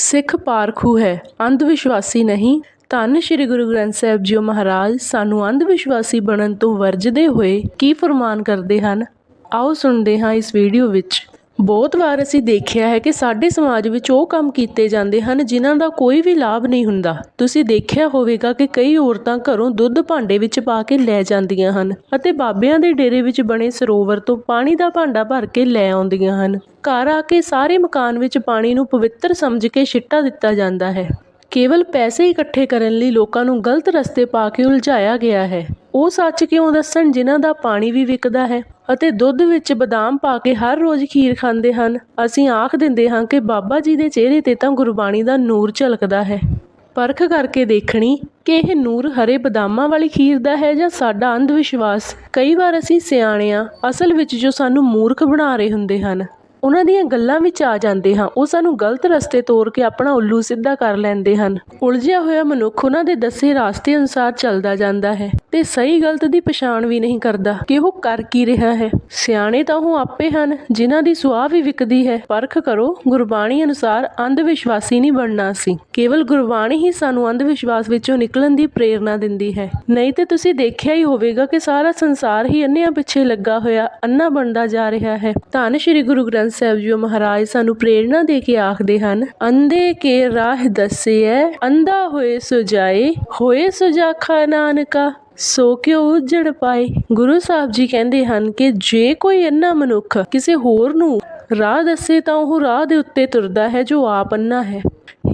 ਸਿੱਖ ਪਾਰਖੂ ਹੈ ਅੰਧ ਵਿਸ਼ਵਾਸੀ ਨਹੀਂ। ਧੰਨ ਸ਼੍ਰੀ ਗੁਰੂ ਗ੍ਰੰਥ ਸਾਹਿਬ ਜੀਓ ਮਹਾਰਾਜ, ਸਾਨੂੰ ਅੰਧ ਵਿਸ਼ਵਾਸੀ ਬਣਨ ਤੋਂ ਵਰਜਦੇ ਹੋਏ ਕੀ ਫਰਮਾਨ ਕਰਦੇ ਹਨ? ਆਓ ਸੁਣਦੇ ਹਾਂ ਇਸ ਵੀਡੀਓ ਵਿੱਚ। ਬਹੁਤ ਵਾਰ ਅਸੀਂ ਦੇਖਿਆ ਹੈ ਕਿ ਸਾਡੇ ਸਮਾਜ ਵਿੱਚ ਉਹ ਕੰਮ ਕੀਤੇ ਜਾਂਦੇ ਹਨ ਜਿਨ੍ਹਾਂ ਦਾ ਕੋਈ ਵੀ ਲਾਭ ਨਹੀਂ ਹੁੰਦਾ। ਤੁਸੀਂ ਦੇਖਿਆ ਹੋਵੇਗਾ ਕਿ ਕਈ ਔਰਤਾਂ ਘਰੋਂ ਦੁੱਧ ਭਾਂਡੇ ਵਿੱਚ ਪਾ ਕੇ ਲੈ ਜਾਂਦੀਆਂ ਹਨ ਅਤੇ ਬਾਬਿਆਂ ਦੇ ਡੇਰੇ ਵਿੱਚ ਬਣੇ ਸਰੋਵਰ ਤੋਂ ਪਾਣੀ ਦਾ ਭਾਂਡਾ ਭਰ ਕੇ ਲੈ ਆਉਂਦੀਆਂ ਹਨ। ਘਰ ਆ ਕੇ ਸਾਰੇ ਮਕਾਨ ਵਿੱਚ ਪਾਣੀ ਨੂੰ ਪਵਿੱਤਰ ਸਮਝ ਕੇ ਛਿੱਟਾ ਦਿੱਤਾ ਜਾਂਦਾ ਹੈ। ਕੇਵਲ ਪੈਸੇ ਇਕੱਠੇ ਕਰਨ ਲਈ ਲੋਕਾਂ ਨੂੰ ਗਲਤ ਰਸਤੇ ਪਾ ਕੇ ਉਲਝਾਇਆ ਗਿਆ ਹੈ। ਉਹ ਸੱਚ ਕਿਉਂ ਦੱਸਣ ਜਿਨ੍ਹਾਂ ਦਾ ਪਾਣੀ ਵੀ ਵਿਕਦਾ ਹੈ ਅਤੇ ਦੁੱਧ ਵਿੱਚ ਬਦਾਮ ਪਾ ਕੇ ਹਰ ਰੋਜ਼ ਖੀਰ ਖਾਂਦੇ ਹਨ? ਅਸੀਂ ਆਖ ਦਿੰਦੇ ਹਾਂ ਕਿ ਬਾਬਾ ਜੀ ਦੇ ਚਿਹਰੇ ਤੇ ਤਾਂ ਗੁਰਬਾਣੀ ਦਾ ਨੂਰ ਝਲਕਦਾ ਹੈ। ਪਰਖ ਕਰਕੇ ਦੇਖਣੀ, ਕਿ ਇਹ ਨੂਰ ਹਰੇ ਬਦਾਮਾਂ ਵਾਲੀ ਖੀਰ ਦਾ ਹੈ ਜਾਂ ਸਾਡਾ ਅੰਧ ਵਿਸ਼ਵਾਸ ਕਈ ਵਾਰ ਅਸੀਂ ਸਿਆਣੇ ਹਾਂ, ਅਸਲ ਵਿੱਚ ਜੋ ਸਾਨੂੰ ਮੂਰਖ ਬਣਾ ਰਹੇ ਹੁੰਦੇ ਹਨ। ਉਹਨਾਂ ਦੀਆਂ ਗੱਲਾਂ ਵਿੱਚ ਆ ਜਾਂਦੇ ਹਾਂ। ਉਹ ਸਾਨੂੰ ਗਲਤ ਰਸਤੇ ਤੋਰ ਕੇ ਆਪਣਾ ਉੱਲੂ ਸਿੱਧਾ ਕਰ ਲੈਂਦੇ ਹਨ। ਉਲਝਿਆ ਹੋਇਆ ਮਨੁੱਖ ਉਹਨਾਂ ਦੇ ਦੱਸੇ ਰਾਸਤੇ ਅਨੁਸਾਰ ਚੱਲਦਾ ਜਾਂਦਾ ਹੈ। ਤੇ ਸਹੀ ਗਲਤ ਦੀ ਪਛਾਣ ਵੀ ਨਹੀਂ ਕਰਦਾ ਕਿ ਉਹ ਕਰ ਕੀ ਰਿਹਾ ਹੈ। ਸਿਆਣੇ ਤਾਂ ਉਹ ਆਪੇ ਹਨ, ਜਿਨ੍ਹਾਂ ਦੀ ਸੁਆਹ ਵੀ ਵਿਕਦੀ ਹੈ। ਪਰਖ ਕਰੋ, ਗੁਰਬਾਣੀ ਅਨੁਸਾਰ ਅੰਧ ਵਿਸ਼ਵਾਸੀ ਨਹੀਂ ਬਣਨਾ ਸੀ। ਕੇਵਲ ਗੁਰਬਾਣੀ ਹੀ ਸਾਨੂੰ ਅੰਧ ਵਿਸ਼ਵਾਸ ਵਿੱਚੋਂ ਨਿਕਲਣ ਦੀ ਪ੍ਰੇਰਣਾ ਦਿੰਦੀ ਹੈ। ਨਹੀਂ ਤੇ ਤੁਸੀਂ ਦੇਖਿਆ ਹੀ ਹੋਵੇਗਾ ਕਿ ਸਾਰਾ ਸੰਸਾਰ ਹੀ ਅੰਨਿਆਂ ਪਿੱਛੇ ਲੱਗਾ ਹੋਇਆ, ਅੰਨਾ ਬਣਦਾ ਜਾ ਰਿਹਾ ਹੈ। ਧੰਨ ਸ਼੍ਰੀ ਗੁਰੂ ਗ੍ਰੰਥ ਸਾਹਿਬ ਜੀ ਮਹਾਰਾਜ ਸਾਨੂੰ ਪ੍ਰੇਰਣਾ ਦੇ ਕੇ ਆਖਦੇ ਹਨ, ਅੰਧੇ ਕੇ ਰਾਹ ਦੱਸਿਐ ਅੰਧਾ ਹੋਏ ਸੁਜਾਏ, ਹੋਏ ਸੁਜਾਖਾ ਨਾਨਕਾ। ਸੋ ਕਿਉ ਉਜੜ ਪਾਏ? ਗੁਰੂ ਸਾਹਿਬ ਜੀ ਕਹਿੰਦੇ ਹਨ ਕਿ ਜੇ ਕੋਈ ਅੰਨਾ ਮਨੁੱਖ ਕਿਸੇ ਹੋਰ ਨੂੰ ਰਾਹ ਦੱਸੇ ਤਾਂ ਉਹ ਰਾਹ ਦੇ ਉੱਤੇ ਤੁਰਦਾ ਹੈ ਜੋ ਆਪ ਅੰਨਾ ਹੈ।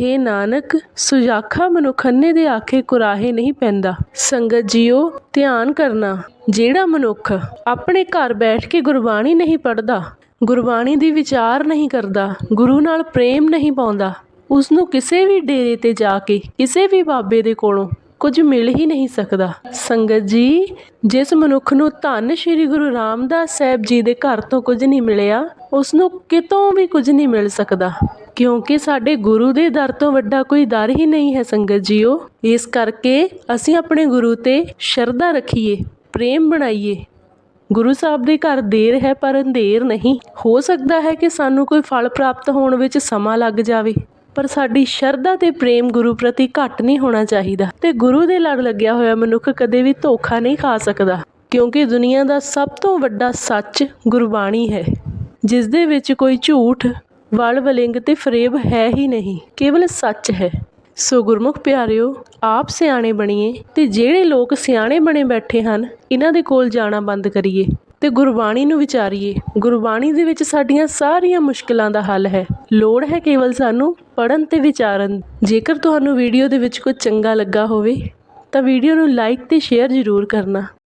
ਹੇ ਨਾਨਕ, ਸੁਜਾਖਾ ਮਨੁੱਖ ਅੰਨੇ ਦੇ ਆਖੇ ਕੁਰਾਹੇ ਨਹੀਂ ਪੈਂਦਾ। ਸੰਗਤ ਜੀਓ, ਧਿਆਨ ਕਰਨਾ, ਜਿਹੜਾ ਮਨੁੱਖ ਆਪਣੇ ਘਰ ਬੈਠ ਕੇ ਗੁਰਬਾਣੀ ਨਹੀਂ ਪੜ੍ਹਦਾ, ਗੁਰਬਾਣੀ ਦੀ ਵਿਚਾਰ ਨਹੀਂ ਕਰਦਾ, ਗੁਰੂ ਨਾਲ ਪ੍ਰੇਮ ਨਹੀਂ ਪਾਉਂਦਾ ਉਸ ਨੂੰ ਕਿਸੇ ਵੀ ਡੇਰੇ ਤੇ ਜਾ ਕੇ, ਕਿਸੇ ਵੀ ਬਾਬੇ ਦੇ ਕੋਲੋਂ ਕੁਝ ਮਿਲ ਹੀ ਨਹੀਂ ਸਕਦਾ। ਸੰਗਤ ਜੀ, ਜਿਸ ਮਨੁੱਖ ਨੂੰ ਧੰਨ ਸ਼੍ਰੀ ਗੁਰੂ ਰਾਮਦਾਸ ਸਾਹਿਬ ਜੀ ਦੇ ਘਰ ਤੋਂ ਕੁਝ ਨਹੀਂ ਮਿਲਿਆ ਉਸ ਨੂੰ ਕਿਤੋਂ ਵੀ ਕੁਝ ਨਹੀਂ ਮਿਲ ਸਕਦਾ। ਕਿਉਂਕਿ ਸਾਡੇ ਗੁਰੂ ਦੇ ਦਰ ਤੋਂ ਵੱਡਾ ਕੋਈ ਦਰ ਹੀ ਨਹੀਂ ਹੈ ਸੰਗਤ ਜੀਓ। ਇਸ ਕਰਕੇ ਅਸੀਂ ਆਪਣੇ ਗੁਰੂ ਤੇ ਸ਼ਰਧਾ ਰੱਖੀਏ, ਪ੍ਰੇਮ ਬਣਾਈਏ। ਗੁਰੂ ਸਾਹਿਬ ਦੇ ਘਰ ਦੇਰ ਹੈ ਪਰ ਅੰਧੇਰ ਨਹੀਂ। ਹੋ ਸਕਦਾ ਹੈ ਕਿ ਸਾਨੂੰ ਕੋਈ ਫਲ ਪ੍ਰਾਪਤ ਹੋਣ ਵਿੱਚ ਸਮਾਂ ਲੱਗ ਜਾਵੇ। ਪਰ ਸਾਡੀ ਸ਼ਰਧਾ ਤੇ ਪ੍ਰੇਮ ਗੁਰੂ ਪ੍ਰਤੀ ਘੱਟ ਨਹੀਂ ਹੋਣਾ ਚਾਹੀਦਾ। ਤੇ ਗੁਰੂ ਦੇ ਲੜ ਲੱਗਿਆ ਹੋਇਆ ਮਨੁੱਖ ਕਦੇ ਵੀ ਧੋਖਾ ਨਹੀਂ ਖਾ ਸਕਦਾ, ਕਿਉਂਕਿ ਦੁਨੀਆ ਦਾ ਸਭ ਤੋਂ ਵੱਡਾ ਸੱਚ ਗੁਰਬਾਣੀ ਹੈ। ਜਿਸ ਦੇ ਵਿੱਚ ਕੋਈ ਝੂਠ, ਵਲ ਵਲਿੰਗ ਤੇ ਫਰੇਬ ਹੈ ਹੀ ਨਹੀਂ, ਕੇਵਲ ਸੱਚ ਹੈ। ਸੋ ਗੁਰਮੁਖ ਪਿਆਰਿਓ, ਆਪ ਸਿਆਣੇ ਬਣੀਏ ਤੇ ਜਿਹੜੇ ਲੋਕ ਸਿਆਣੇ ਬਣੇ ਬੈਠੇ ਹਨ, ਇਹਨਾਂ ਦੇ ਕੋਲ ਜਾਣਾ ਬੰਦ ਕਰੀਏ। ਅਤੇ ਗੁਰਬਾਣੀ ਨੂੰ ਵਿਚਾਰੀਏ। ਗੁਰਬਾਣੀ ਦੇ ਵਿੱਚ ਸਾਡੀਆਂ ਸਾਰੀਆਂ ਮੁਸ਼ਕਿਲਾਂ ਦਾ ਹੱਲ ਹੈ। ਲੋੜ ਹੈ ਕੇਵਲ ਸਾਨੂੰ ਪੜ੍ਹਨ ਅਤੇ ਵਿਚਾਰਨ। ਜੇਕਰ ਤੁਹਾਨੂੰ ਵੀਡੀਓ ਦੇ ਵਿੱਚ ਕੁਝ ਚੰਗਾ ਲੱਗਾ ਹੋਵੇ, ਤਾਂ ਵੀਡੀਓ ਨੂੰ ਲਾਈਕ ਅਤੇ ਸ਼ੇਅਰ ਜ਼ਰੂਰ ਕਰਨਾ।